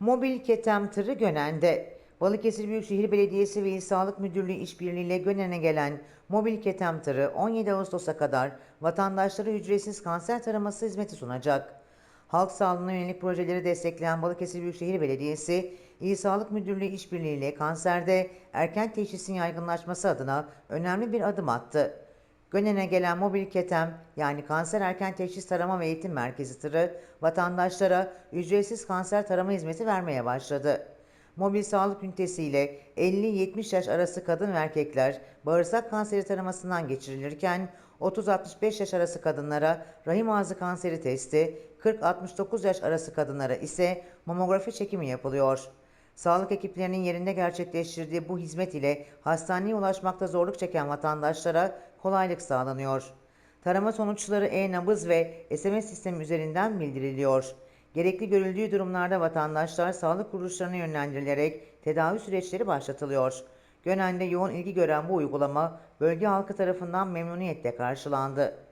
Mobil ketem tırı Gönen'de. Balıkesir Büyükşehir Belediyesi ve İl Sağlık Müdürlüğü işbirliğiyle Gönen'e gelen mobil ketem tırı 17 Ağustos'a kadar vatandaşlara ücretsiz kanser taraması hizmeti sunacak. Halk sağlığına yönelik projeleri destekleyen Balıkesir Büyükşehir Belediyesi, İl Sağlık Müdürlüğü işbirliğiyle kanserde erken teşhisin yaygınlaşması adına önemli bir adım attı. Gönen'e gelen mobil ketem yani kanser erken teşhis tarama ve eğitim merkezi tırı vatandaşlara ücretsiz kanser tarama hizmeti vermeye başladı. Mobil sağlık ünitesiyle 50-70 yaş arası kadın ve erkekler bağırsak kanseri taramasından geçirilirken 30-65 yaş arası kadınlara rahim ağzı kanseri testi, 40-69 yaş arası kadınlara ise mamografi çekimi yapılıyor. Sağlık ekiplerinin yerinde gerçekleştirdiği bu hizmet ile hastaneye ulaşmakta zorluk çeken vatandaşlara kolaylık sağlanıyor. Tarama sonuçları e-nabız ve SMS sistemi üzerinden bildiriliyor. Gerekli görüldüğü durumlarda vatandaşlar sağlık kuruluşlarına yönlendirilerek tedavi süreçleri başlatılıyor. Gönen'de yoğun ilgi gören bu uygulama bölge halkı tarafından memnuniyetle karşılandı.